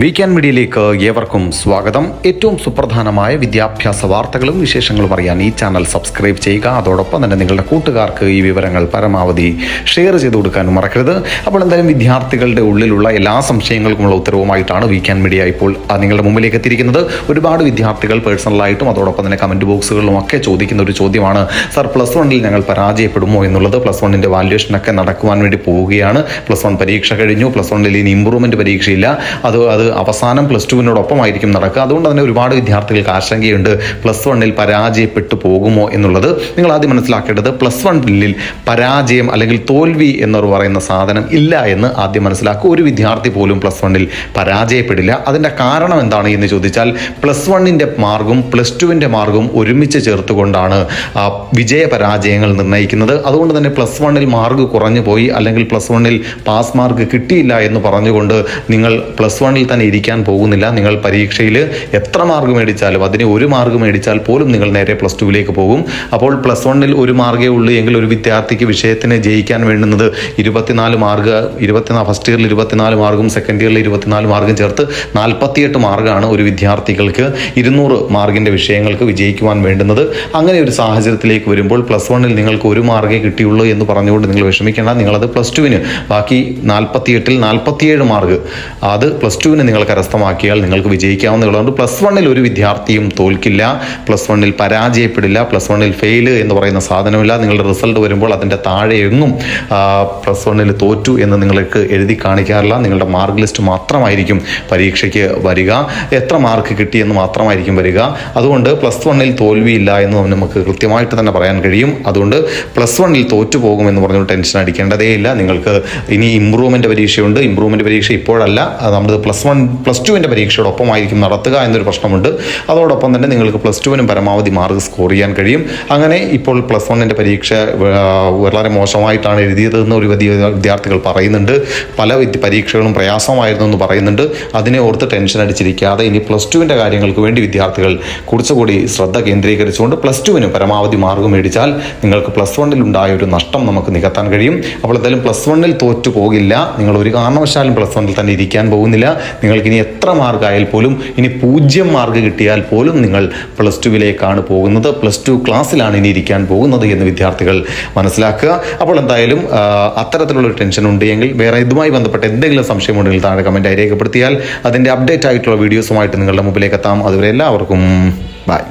Weekend മീഡിയയിലേക്ക് ഏവർക്കും സ്വാഗതം. ഏറ്റവും സുപ്രധാനമായ വിദ്യാഭ്യാസ വാർത്തകളും വിശേഷങ്ങളും അറിയാൻ ഈ ചാനൽ സബ്സ്ക്രൈബ് ചെയ്യുക. അതോടൊപ്പം തന്നെ നിങ്ങളുടെ കൂട്ടുകാർക്ക് ഈ വിവരങ്ങൾ പരമാവധി ഷെയർ ചെയ്ത് കൊടുക്കാനും മറക്കരുത്. അപ്പോൾ എന്തായാലും വിദ്യാർത്ഥികളുടെ ഉള്ളിലുള്ള എല്ലാ സംശയങ്ങൾക്കുമുള്ള ഉത്തരവുമായിട്ടാണ് വീക്കെൻഡ് മീഡിയ ഇപ്പോൾ നിങ്ങളുടെ മുമ്പിലേക്ക് എത്തിയിരിക്കുന്നത്. ഒരുപാട് വിദ്യാർത്ഥികൾ പേഴ്സണലായിട്ടും അതോടൊപ്പം തന്നെ കമന്റ് ബോക്സുകളിലും ഒക്കെ ചോദിക്കുന്ന ഒരു ചോദ്യമാണ് സർ പ്ലസ് വണ്ണിൽ ഞങ്ങൾ പരാജയപ്പെടുമോ എന്നുള്ളത്? പ്ലസ് വണ്ണിന്റെ വാല്യുവേഷനൊക്കെ നടക്കുവാൻ വേണ്ടി പോവുകയാണ്. പ്ലസ് വൺ പരീക്ഷ കഴിഞ്ഞു. പ്ലസ് വണ്ണിൽ ഇനി ഇമ്പ്രൂവ്മെന്റ് പരീക്ഷയില്ല. അത് അത് അവസാനം പ്ലസ് ടുവിനോടൊപ്പമായിരിക്കും നടക്കുക. അതുകൊണ്ട് തന്നെ ഒരുപാട് വിദ്യാർത്ഥികൾക്ക് ആശങ്കയുണ്ട്. പ്ലസ് വണ്ണിൽ പരാജയപ്പെട്ടു പോകുമോ എന്നുള്ളത് നിങ്ങൾ ആദ്യം മനസ്സിലാക്കേണ്ടത്. പ്ലസ് വണ്ണിൽ പരാജയം അല്ലെങ്കിൽ തോൽവി എന്ന് പറയുന്ന സാധനം ഇല്ല എന്ന് ആദ്യം മനസ്സിലാക്കുക. ഒരു വിദ്യാർത്ഥി പോലും പ്ലസ് വണ്ണിൽ പരാജയപ്പെടില്ല. അതിന്റെ കാരണം എന്താണ് എന്ന് ചോദിച്ചാൽ പ്ലസ് വണ്ണിന്റെ മാർഗവും പ്ലസ് ടുവിന്റെ മാർഗവും ഒരുമിച്ച് ചേർത്തുകൊണ്ടാണ് ആ, വിജയ പരാജയങ്ങൾ നിർണയിക്കുന്നത്. അതുകൊണ്ട് തന്നെ പ്ലസ് വണ്ണിൽ മാർക്ക് കുറഞ്ഞു പോയി അല്ലെങ്കിൽ പ്ലസ് വണ്ണിൽ പാസ് മാർക്ക് കിട്ടിയില്ല എന്ന് പറഞ്ഞുകൊണ്ട് നിങ്ങൾ പ്ലസ് വണ്ണിൽ തന്നെ ഇരിക്കാൻ പോകുന്നില്ല. നിങ്ങൾ പരീക്ഷയിൽ എത്ര മാർക്ക് മേടിച്ചാലും അതിന് ഒരു മാർക്ക് മേടിച്ചാൽ പോലും നിങ്ങൾ നേരെ പ്ലസ് ടുവിലേക്ക് പോകും. അപ്പോൾ പ്ലസ് വണ്ണിൽ ഒരു മാർക്കേ ഉള്ളൂ എങ്കിൽ ഒരു വിദ്യാർത്ഥിക്ക് വിഷയത്തിന് ജയിക്കാൻ വേണ്ടുന്നത് ഇരുപത്തിനാല് മാർക്ക് ഇരുപത്തിനാല് ഫസ്റ്റ് ഇയറിൽ ഇരുപത്തിനാല് മാർക്കും സെക്കൻഡ് ഇയറിൽ ഇരുപത്തിനാല് മാർക്കും ചേർത്ത് നാൽപ്പത്തിയെട്ട് മാർക്കാണ് ഒരു വിദ്യാർത്ഥികൾക്ക് ഇരുന്നൂറ് മാർക്കിന്റെ വിഷയങ്ങൾക്ക് വിജയിക്കുവാൻ വേണ്ടുന്നത്. അങ്ങനെ ഒരു സാഹചര്യത്തിലേക്ക് വരുമ്പോൾ പ്ലസ് വണ്ണിൽ നിങ്ങൾക്ക് ഒരു മാർക്കേ കിട്ടിയുള്ളൂ എന്ന് പറഞ്ഞുകൊണ്ട് നിങ്ങൾ വിഷമിക്കേണ്ട. നിങ്ങളത് പ്ലസ് ടുവിന് ബാക്കി നാൽപ്പത്തിയെട്ടിൽ നാൽപ്പത്തിയേഴ് മാർക്ക്. അത് പ്ലസ് ടുവിന് നിങ്ങൾ കരസ്ഥമാക്കിയാൽ നിങ്ങൾക്ക് വിജയിക്കാവുന്നതുകൊണ്ട് പ്ലസ് വണ്ണിൽ ഒരു വിദ്യാർത്ഥിയും തോൽക്കില്ല. പ്ലസ് വണ്ണിൽ പരാജയപ്പെടില്ല. പ്ലസ് വണ്ണിൽ ഫെയിൽ എന്ന് പറയുന്ന സാധനമില്ല. നിങ്ങളുടെ റിസൾട്ട് വരുമ്പോൾ അതിന്റെ താഴെ എങ്ങും പ്ലസ് വണ്ണിൽ തോറ്റു എന്ന് നിങ്ങൾക്ക് എഴുതി കാണിക്കാറില്ല. നിങ്ങളുടെ മാർക്ക് ലിസ്റ്റ് മാത്രമായിരിക്കും പരീക്ഷയ്ക്ക് വരിക. എത്ര മാർക്ക് കിട്ടിയെന്ന് മാത്രമായിരിക്കും വരിക. അതുകൊണ്ട് പ്ലസ് വണ്ണിൽ തോൽവിയില്ല എന്ന് നമുക്ക് കൃത്യമായിട്ട് തന്നെ പറയാൻ കഴിയും. അതുകൊണ്ട് പ്ലസ് വണ്ണിൽ തോറ്റു പോകുമെന്ന് പറഞ്ഞു ടെൻഷൻ അടിക്കേണ്ടതേ ഇല്ല നിങ്ങൾക്ക് ഇനി ഇമ്പ്രൂവ്മെന്റ് പരീക്ഷയുണ്ട്. ഇമ്പ്രൂവ്മെന്റ് പരീക്ഷ ഇപ്പോഴല്ല. നമ്മൾ പ്ലസ് വൺ പ്ലസ് ടുവിന്റെ പരീക്ഷയോടൊപ്പമായിരിക്കും നടത്തുക എന്നൊരു പ്രശ്നമുണ്ട്. അതോടൊപ്പം തന്നെ നിങ്ങൾക്ക് പ്ലസ് ടുവിനും പരമാവധി മാർക്ക് സ്കോർ ചെയ്യാൻ കഴിയും. അങ്ങനെ ഇപ്പോൾ പ്ലസ് വണ്ണിന്റെ പരീക്ഷ വളരെ മോശമായിട്ടാണ് എഴുതിയതെന്ന് ഒരു വിദ്യാർത്ഥികൾ പറയുന്നുണ്ട്. പല പരീക്ഷകളും പ്രയാസമായിരുന്നു എന്ന് പറയുന്നുണ്ട്. അതിനെ ഓർത്ത് ടെൻഷൻ അടിച്ചിരിക്കാതെ ഇനി പ്ലസ് ടുവിന്റെ കാര്യങ്ങൾക്ക് വേണ്ടി വിദ്യാർത്ഥികൾ കുറച്ചുകൂടി ശ്രദ്ധ കേന്ദ്രീകരിച്ചുകൊണ്ട് പ്ലസ് ടുവിന് പരമാവധി മാർക്ക് മേടിച്ചാൽ നിങ്ങൾക്ക് പ്ലസ് വണ്ണിൽ ഉണ്ടായ ഒരു നഷ്ടം നമുക്ക് നികത്താൻ കഴിയും. അപ്പോൾ എന്തായാലും പ്ലസ് വണ്ണിൽ തോറ്റു പോകില്ല. നിങ്ങൾ ഒരു കാരണവശാലും പ്ലസ് വണ്ണിൽ തന്നെ ഇരിക്കാൻ പോകുന്നില്ല. നിങ്ങൾക്ക് ഇനി എത്ര മാർക്കായാൽ പോലും ഇനി പൂജ്യം മാർക്ക് കിട്ടിയാൽ പോലും നിങ്ങൾ പ്ലസ് ടുവിലേക്കാണ് പോകുന്നത്. പ്ലസ് ടു ക്ലാസ്സിലാണ് ഇനി ഇരിക്കാൻ പോകുന്നത് എന്ന് വിദ്യാർത്ഥികൾ മനസ്സിലാക്കുക. അപ്പോൾ എന്തായാലും അത്തരത്തിലുള്ള ഒരു ടെൻഷൻ ഉണ്ട് എങ്കിൽ വേറെ ഇതുമായി ബന്ധപ്പെട്ട എന്തെങ്കിലും സംശയമുണ്ടെങ്കിൽ താഴെ കമന്റായി രേഖപ്പെടുത്തിയാൽ അതിന്റെ അപ്ഡേറ്റ് ആയിട്ടുള്ള വീഡിയോസുമായിട്ട് നിങ്ങളുടെ മുമ്പിലേക്ക് എത്താം. അതുവരെ എല്ലാവർക്കും ബൈ